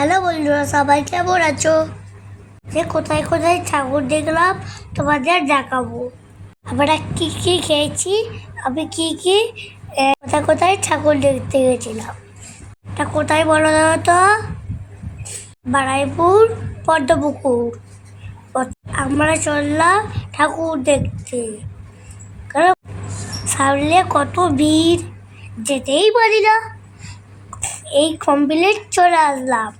Hello বন্ধুরা, সবাই কেমন আছো? যে কোথায় কোথায় ঠাকুর দেখলাম, তোমাদের দেখাবো। আমরা কি কি খেয়েছি, আমি কি কি কোথায় কোথায় ঠাকুর দেখতে গেছিলাম। এটা কোথায় বলো তো? বারাইপুর, পদ্মপুকুর। আমরা চললাম ঠাকুর দেখতে। কারণ সামনে কত ভিড়, যেতেই পারি না। এই কমপ্লিট চলে আসলাম।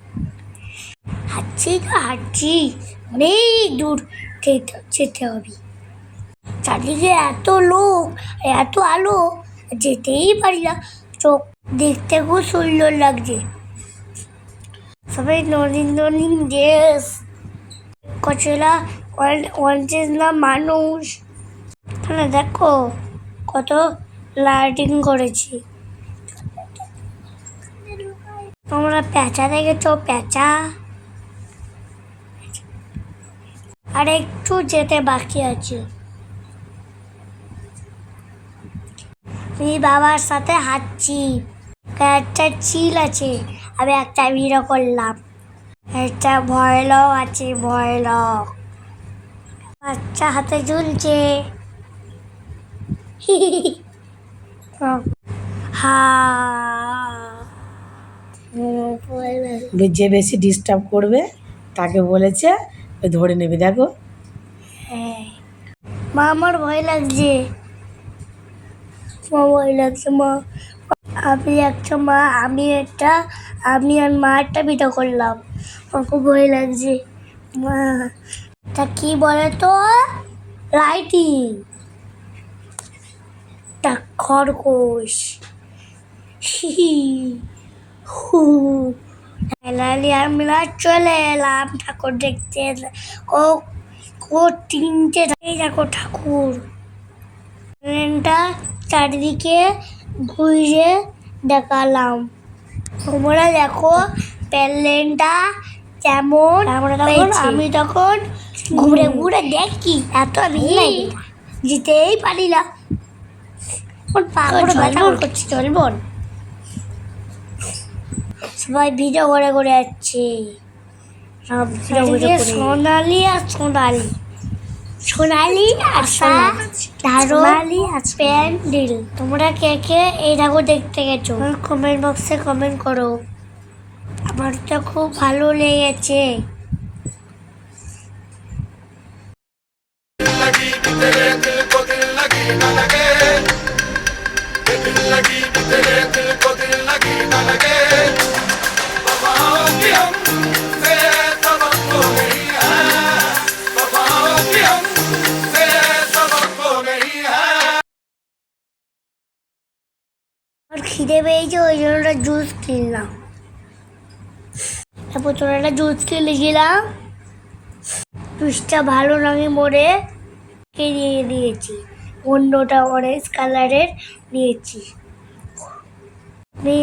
হাঁটছি হাঁটছি অনেক দূর যেতে হবে। চারদিকে এত লোক, এত আলো, যেতেই পারি না। চোখ দেখতে খুব সুন্দর লাগছে। সবাই নদীন নদীন ড্রেস কচলা ওয়ান্টেজ না মানুষ। এখানে দেখো কত লাইটিং করেছি। তোমরা প্যাঁচা দেখেছ? পেঁচা আর একটু যেতে বাকি আছে। আমি বাবার সাথে হাঁটছি। একটা চিল আছে, আমি একটা ভিড়ও করলাম। একটা ভয়লও আছে ভয়ল বাচ্চা হাতে ঝুলছে। যে বেশি ডিস্টার্ব করবে, তাকে বলেছে ধরে নেবে, দেখো। হ্যাঁ। মা, আমার ভয় লাগছে। মা, ভয় লাগছে, মা। আমি একটা মা, আমি একটা, আমি আর মা একটা ভিডিও করলাম। আমার খুব ভয় লাগছে। মা, তা কি বলে তো? লাইটিং তা খরগোশ। আমরা চলে এলাম। ঠাকুর দেখতে ও ও তিনটে দেখো ঠাকুর। ট্রেনটা চারিদিকে ঘুরে দেখালাম। তোমরা দেখো প্যালেনটা কেমন হয়েছে। আমি তখন ঘুরে ঘুরে দেখি। এত ভিড়। যেতেই পারি না জলবন করছি জলবন সবাই ভিডিও করে করে যাচ্ছে। সোনালি আর সোনালি। সোনালি আর সোনালি আর প্যান্ডেল। তোমরা কে কে এই ঠাকুর দেখতে গেছো? কমেন্ট বক্সে কমেন্ট করো। আমার তো খুব ভালো লেগেছে। খিদে পেয়েছে, ওই জন্য একটা জুস কিনলাম। তারপর তোরা একটা জুস কিনে গেলাম জুসটা ভালো লাগে মরে কিনে দিয়েছি অন্যটা অরেঞ্জ কালারের নিয়েছি।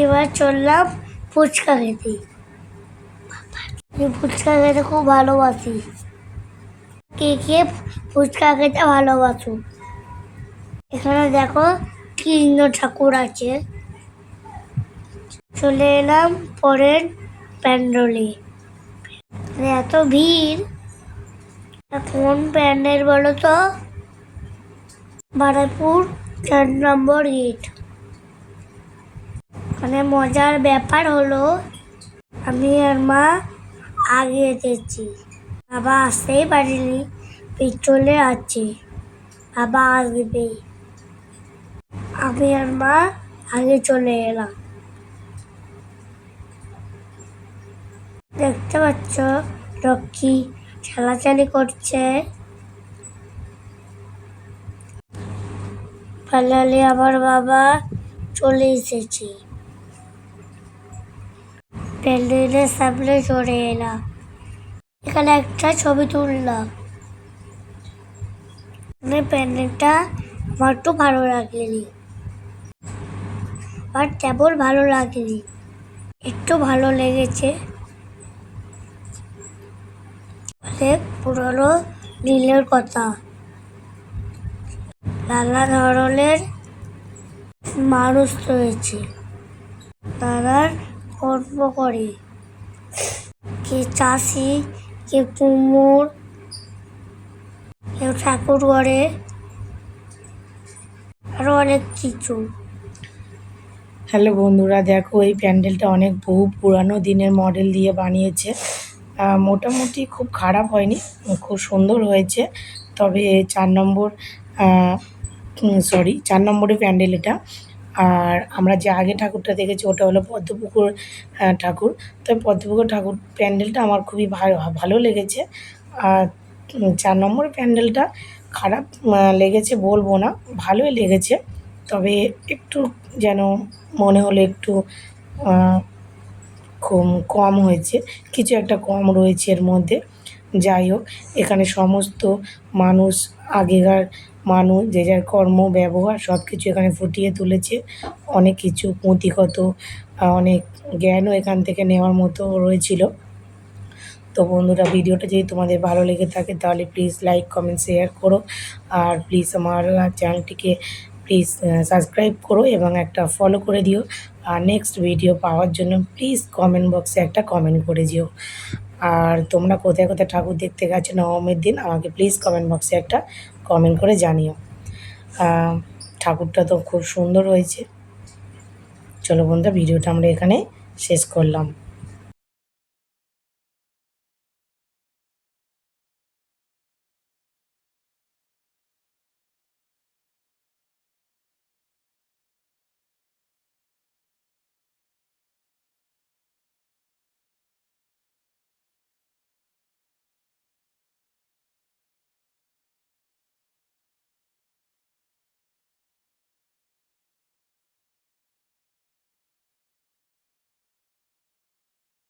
এবার চললাম ফুচকা খেতে। ফুচকা খেতে খুব ভালোবাসি। কে কে ফুচকা খেতে ভালোবাসো? এখানে দেখো কৃষ্ণ ঠাকুর আছে। চলে এলাম পরের প্যান্ডেলে। মানে এত ভিড়। কোন প্যান্ডেল বলো তো বারাইপুর চার নম্বর গেট। মানে মজার ব্যাপার হলো, আমি আর মা আগে এসেছি। বাবা আসতেই পারিনি পিছলে আছে। বাবা আসবে আমি আর মা আগে চলে এলাম। দেখতে পাচ্ছ রক্ষী খেলাচালি করছে। পালালে আমার বাবা চলে এসেছে। প্যান্ডেলের সামনে চলে এলাম। এখানে একটা ছবি তুললাম। মানে প্যান্ডেলটা আমার একটু ভালো লাগেনি। আর তেমন ভালো লাগেনি। একটু ভালো লেগেছে অনেক পুরনো নীলের কথা। নানা ধরনের মানুষ রয়েছে। তারা কর্ম করে। কে চাষি, কে কুমোর, কেউ ঠাকুর করে, আরও অনেক কিছু। হ্যালো বন্ধুরা, দেখো এই প্যান্ডেলটা অনেক বহু পুরানো দিনের মডেল দিয়ে বানিয়েছে। মোটামুটি খুব খারাপ হয়নি, খুব সুন্দর হয়েছে। তবে চার নম্বর সরি চার নম্বরের প্যান্ডেল এটা। আর আমরা যে আগে ঠাকুরটা দেখেছি, ওটা হলো পদ্মপুকুর ঠাকুর। তো পদ্মপুকুর ঠাকুর প্যান্ডেলটা আমার খুবই ভালো লেগেছে। আর চার নম্বর প্যান্ডেলটা খারাপ লেগেছে বলব না, ভালোই লেগেছে। তবে একটু যেন মনে হলো একটু কম কম হয়েছে। কিছু একটা কম রয়েছে এর মধ্যে। যাই হোক, এখানে সমস্ত মানুষ, আগেকার মানুষ, যে যার কর্ম, ব্যবহার সব কিছু এখানে ফুটিয়ে তুলেছে। অনেক কিছু, পুঁথিগত অনেক জ্ঞানও এখান থেকে নেওয়ার মতো রয়েছিল। তো বন্ধুরা, ভিডিওটা যদি তোমাদের ভালো লেগে থাকে, তাহলে প্লিজ লাইক কমেন্ট শেয়ার করো। আর প্লিজ আমার চ্যানেলটিকে প্লিজ সাবস্ক্রাইব করো এবং একটা ফলো করে দিও। আর নেক্সট ভিডিও পাওয়ার জন্য প্লিজ কমেন্ট বক্সে একটা কমেন্ট করে দিও। আর তোমরা কোথায় কোথায় ঠাকুর দেখতে গেছো নবমীর দিন, আমাকে প্লিজ কমেন্ট বক্সে একটা কমেন্ট করে জানিও। ঠাকুরটা তো খুব সুন্দর হয়েছে। চলো বন্ধুরা ভিডিওটা আমরা এখানে শেষ করলাম।